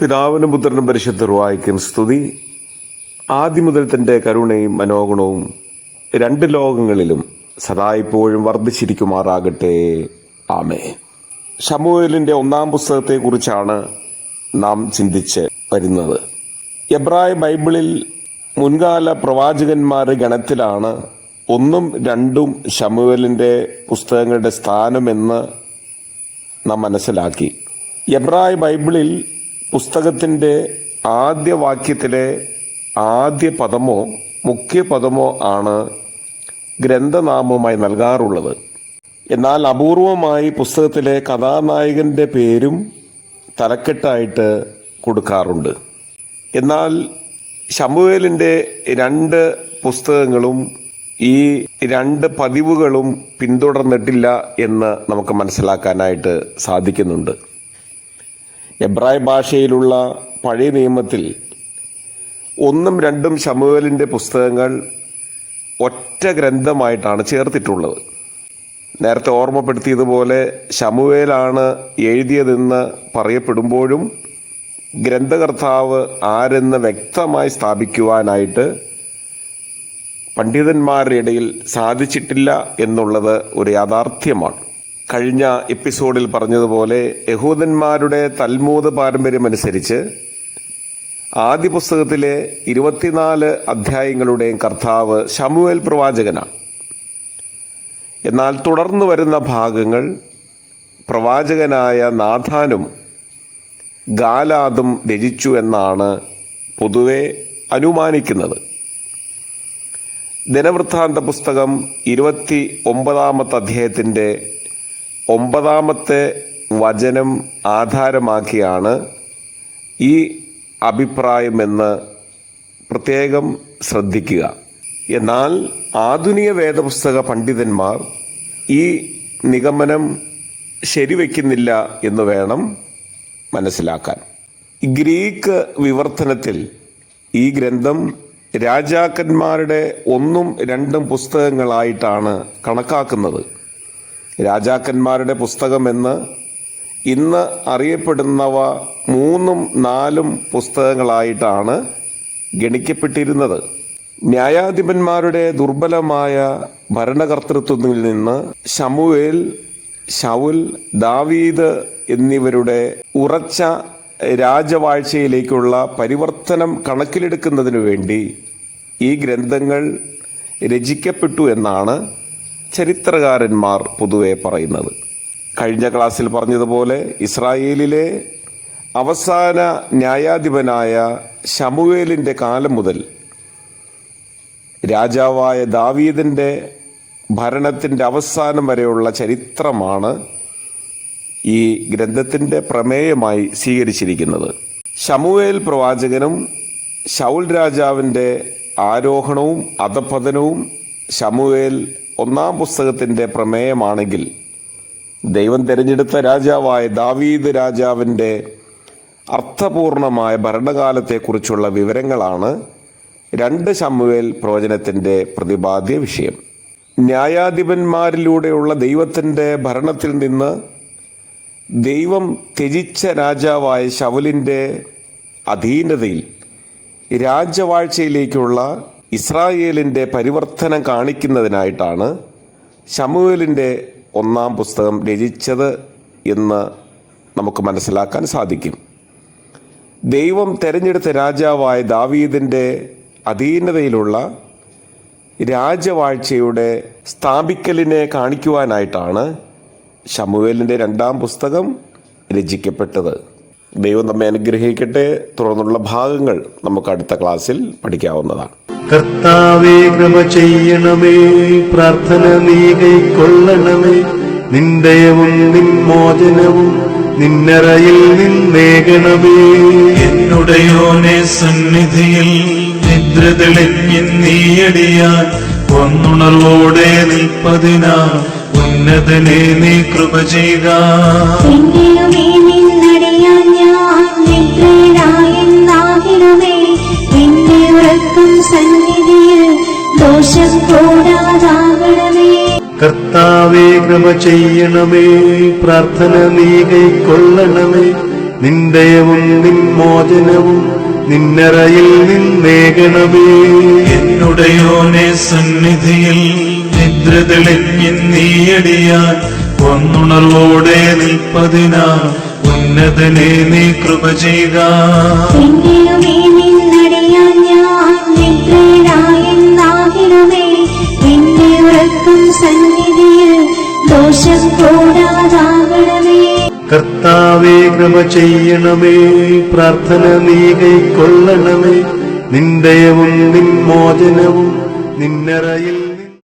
പിതാവിനും പുത്രനും പരിശുദ്ധ റുവായിക്കും സ്തുതി. ആദ്യം മുതൽ തന്റെ കരുണയും മനോഗുണവും രണ്ട് ലോകങ്ങളിലും സദായിപ്പോഴും വർദ്ധിച്ചിരിക്കുമാറാകട്ടെ. ആമേ ഷമുവേലിന്റെ ഒന്നാം പുസ്തകത്തെക്കുറിച്ചാണ് നാം ചിന്തിച്ച് വരുന്നത്. എബ്രായ ബൈബിളിൽ മുൻകാല പ്രവാചകന്മാരുടെ ഗണത്തിലാണ് ഒന്നും രണ്ടും ഷമുവേലിന്റെ പുസ്തകങ്ങളുടെ സ്ഥാനമെന്ന് നാം മനസ്സിലാക്കി. എബ്രായ ബൈബിളിൽ പുസ്തകത്തിന്റെ ആദ്യ വാക്യത്തിലെ ആദ്യ പദമോ മുഖ്യ പദമോ ആണ് ഗ്രന്ഥനാമമായി നൽകാറുള്ളത്. എന്നാൽ അപൂർവമായി പുസ്തകത്തിലെ കഥാനായകന്റെ പേരും തലക്കെട്ടായിട്ട് കൊടുക്കാറുണ്ട്. എന്നാൽ ശമുവേലിന്റെ രണ്ട് പുസ്തകങ്ങളും ഈ രണ്ട് പതിവുകളും പിന്തുടർന്നിട്ടില്ല എന്ന് നമുക്ക് മനസ്സിലാക്കാനായിട്ട് സാധിക്കുന്നുണ്ട്. എബ്രായ ഭാഷയിലുള്ള പഴയ നിയമത്തിൽ ഒന്നും രണ്ടും ശമുവേലിന്റെ പുസ്തകങ്ങൾ ഒറ്റ ഗ്രന്ഥമായിട്ടാണ് ചേർത്തിട്ടുള്ളത്. നേരത്തെ ഓർമ്മപ്പെടുത്തിയതുപോലെ ശമുവേലാണ് എഴുതിയതെന്ന് പറയപ്പെടുമ്പോഴും ഗ്രന്ഥകർത്താവ് ആരെന്ന് വ്യക്തമായി സ്ഥാപിക്കുവാനായിട്ട് പണ്ഡിതന്മാരുടെ ഇടയിൽ സാധിച്ചിട്ടില്ല എന്നുള്ളത് ഒരു യാഥാർത്ഥ്യമാണ്. കഴിഞ്ഞ എപ്പിസോഡിൽ പറഞ്ഞതുപോലെ യഹൂദന്മാരുടെ തൽമൂത് പാരമ്പര്യമനുസരിച്ച് ആദ്യ പുസ്തകത്തിലെ ഇരുപത്തിനാല് അധ്യായങ്ങളുടെയും കർത്താവ് ശമുവേൽ പ്രവാചകനാണ്. എന്നാൽ തുടർന്നു വരുന്ന ഭാഗങ്ങൾ പ്രവാചകനായ നാഥാനും ഗാലാദും രചിച്ചു എന്നാണ് പൊതുവെ അനുമാനിക്കുന്നത്. ദിനവൃത്താന്ത പുസ്തകം ഇരുപത്തി ഒമ്പതാമത്തെ അധ്യായത്തിന്റെ ഒമ്പതാമത്തെ വചനം ആധാരമാക്കിയാണ് ഈ അഭിപ്രായമെന്ന് പ്രത്യേകം ശ്രദ്ധിക്കുക. എന്നാൽ ആധുനിക വേദപുസ്തക പണ്ഡിതന്മാർ ഈ നിഗമനം ശരിവെക്കുന്നില്ല എന്ന് വേണം മനസ്സിലാക്കാൻ. ഗ്രീക്ക് വിവർത്തനത്തിൽ ഈ ഗ്രന്ഥം രാജാക്കന്മാരുടെ ഒന്നും രണ്ടും പുസ്തകങ്ങളായിട്ടാണ് കണക്കാക്കുന്നത്. രാജാക്കന്മാരുടെ പുസ്തകമെന്ന് ഇന്ന് അറിയപ്പെടുന്നവ മൂന്നും നാലും പുസ്തകങ്ങളായിട്ടാണ് ഗണിക്കപ്പെട്ടിരുന്നത്. ന്യായാധിപന്മാരുടെ ദുർബലമായ ഭരണകർത്തൃത്വത്തിൽ നിന്ന് ശമുവേൽ ഷൗൽ ദാവീദ് എന്നിവരുടെ ഉറച്ച രാജവാഴ്ചയിലേക്കുള്ള പരിവർത്തനം കണക്കിലെടുക്കുന്നതിനു വേണ്ടി ഈ ഗ്രന്ഥങ്ങൾ രചിക്കപ്പെട്ടു എന്നാണ് ചരിത്രകാരന്മാർ പൊതുവെ പറയുന്നത്. കഴിഞ്ഞ ക്ലാസ്സിൽ പറഞ്ഞതുപോലെ ഇസ്രായേലിലെ അവസാന ന്യായാധിപനായ ശമുവേലിന്റെ കാലം മുതൽ രാജാവായ ദാവീദിന്റെ ഭരണത്തിന്റെ അവസാനം വരെയുള്ള ചരിത്രമാണ് ഈ ഗ്രന്ഥത്തിന്റെ പ്രമേയമായി സ്വീകരിച്ചിരിക്കുന്നത്. ശമുവേൽ പ്രവാചകനും ശൗൽ രാജാവിന്റെ ആരോഹണവും അധപതനവും ശമുവേൽ ഒന്നാം പുസ്തകത്തിന്റെ പ്രമേയമാണെങ്കിൽ ദൈവം തിരഞ്ഞെടുത്ത രാജാവായ ദാവീദ് രാജാവിന്റെ അർത്ഥപൂർണമായ ഭരണകാലത്തെക്കുറിച്ചുള്ള വിവരങ്ങളാണ് രണ്ട് ശമുവേൽ പ്രവചനത്തിന്റെ പ്രതിപാദ്യ വിഷയം. ന്യായാധിപന്മാരിലൂടെയുള്ള ദൈവത്തിന്റെ ഭരണത്തിൽ നിന്ന് ദൈവം ത്യജിച്ച രാജാവായ ശവലിന്റെ അധീനതയിൽ രാജവാഴ്ചയിലേക്കുള്ള ഇസ്രായേലിന്റെ പരിവർത്തനം കാണിക്കുന്നതിനായിട്ടാണ് ഷമുവേലിന്റെ ഒന്നാം പുസ്തകം രചിച്ചത് എന്ന് നമുക്ക് മനസ്സിലാക്കാൻ സാധിക്കും. ദൈവം തെരഞ്ഞെടുത്ത രാജാവായ ദാവീദിന്റെ അധീനതയിലുള്ള രാജവാഴ്ചയുടെ സ്ഥാപിക്കലിനെ കാണിക്കുവാനായിട്ടാണ് ഷമുവേലിന്റെ രണ്ടാം പുസ്തകം രചിക്കപ്പെട്ടത്. ദൈവം നമ്മെ അനുഗ്രഹിക്കട്ടെ. തുടർന്നുള്ള ഭാഗങ്ങൾ നമുക്ക് അടുത്ത ക്ലാസ്സിൽ പഠിക്കാവുന്നതാണ്. കർത്താവേ കൃപ ചെയ്യണമേ പ്രാർത്ഥന നീ കൈക്കൊള്ളണമേ. നിന്ദയവും നിന്മോചനവും നിന്നറയിൽ നിന്നേകണമേ. എന്നുടയോനെ സന്നിധിയിൽ നിദ്ര തെളിഞ്ഞിന്നീയടിയാൻ ഒന്നുണർവോടെ നിൽപ്പതിനാ ഉന്നതനെ നീ കൃപ ചെയ്യുക കർത്താവേ കൃപ ചെയ്യണമേ പ്രാർത്ഥന നീ കൈക്കൊള്ളണമേ. നിന്ദയവും നിന്മോചനവും നിന്നറയിൽ നിന്നേകണമേ. എന്നുടയോനെ സന്നിധിയിൽ നിദ്ര തെളിഞ്ഞിന്നീയടിയാൻ ഒന്നുണർവോടെ നിൽപ്പതിനാ ഉന്നതനെ നീ കൃപ ചെയ്യുക സന്നിധിയിൽ ദോഷം കർത്താവേ കൃപ ചെയ്യണമേ. പ്രാർത്ഥന നീ കൈക്കൊള്ളണമേ. നിന്ദയവും നിൻമോചനവും നിന്നറയിൽ